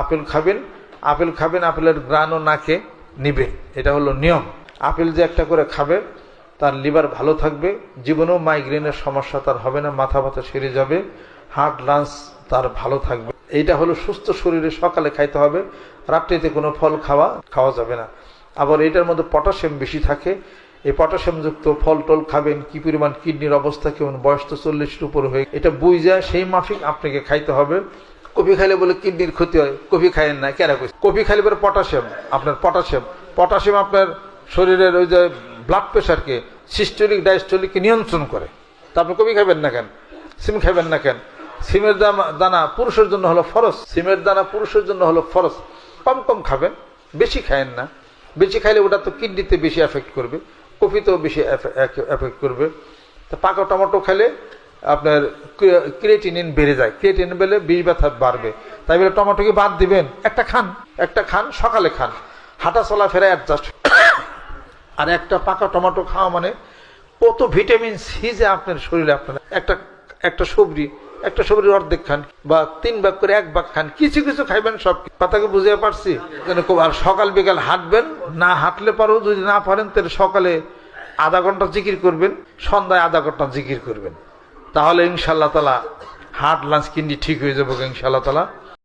Apple খাবেন apple খাবেন, আপেলের গ্রানও নাকে নিবে। এটা হলো নিয়ম। আপেল যে একটা করে খাবে, তার লিভার ভালো থাকবে, জীবনেও মাইগ্রেনের সমস্যা তার হবে না, মাথা ব্যথা সেরে যাবে, হার্ট লাঞ্চ তার ভালো থাকবে। এইটা হলো সুস্থ শরীরে সকালে খাইতে হবে, রাত্রিতে কোনো ফল খাওয়া খাওয়া যাবে না। আবার এটার মধ্যে পটাশিয়াম বেশি থাকে। এই পটাশিয়ামযুক্ত ফল টল খাবেন, কি পরিমাণ কিডনির অবস্থা কেমন, বয়স তো চল্লিশের উপর হয়ে এটা বুঝ যায় সেই মাফিক আপনাকে খাইতে হবে। কফি খাইলে বলে কিডনির ক্ষতি হয়, কফি খাইয়েন না কেন কই কফি খাইলে পরে পটাশিয়াম, আপনার পটাশিয়াম। পটাশিয়াম আপনার শরীরের ওই যে ব্লাড প্রেশারকে সিস্টোলিক ডায়াস্টোলিককে নিয়ন্ত্রণ করে। তা আপনি কফি খাবেন না কেন? সিম খাবেন না কেন? সিমের দানা দানা পুরুষের জন্য হলো ফরস সিমের দানা পুরুষের জন্য হলো ফরস কম কম খাবেন, বেশি খায়েন না। বেশি খাইলে ওটা তো কিডনিতে বেশি এফেক্ট করবে, কফিতেও বেশি এফেক্ট করবে। তা পাকা টমেটো খেলে আপনার ক্রিয়েটিনিন বেড়ে যায়। ক্রিয়েটিনিন বেড়ে বিষ ব্যথা বাড়বে। তাই বলে টমেটোকে বাদ দিবেন। একটা খান। একটা খান, সকালে খান। হাঁটা চলা চলাফেরা অ্যাডজাস্ট আর একটা পাকা টমেটো খাওয়া মানে কত ভিটামিন সি যে আপনার শরীরে আপনার একটা একটা সবজি, একটা সবজির অর্ধেক খান বা তিন ভাগ করে এক ভাগ খান। কিছু কিছু খাইবেন সব। কথাকে বুঝতে পারছি? আর সকাল বিকাল হাঁটবেন, না হাঁটলে পারো যদি না পারেন, তাহলে সকালে আধা ঘণ্টা জিকির করবেন, সন্ধ্যায় আধা ঘণ্টা জিকির করবেন। তাহলে ইনশাল্লাহ তালা হার্ট লাঞ্চ কিডনি ঠিক হয়ে যাব ইনশাল্লাহ তালা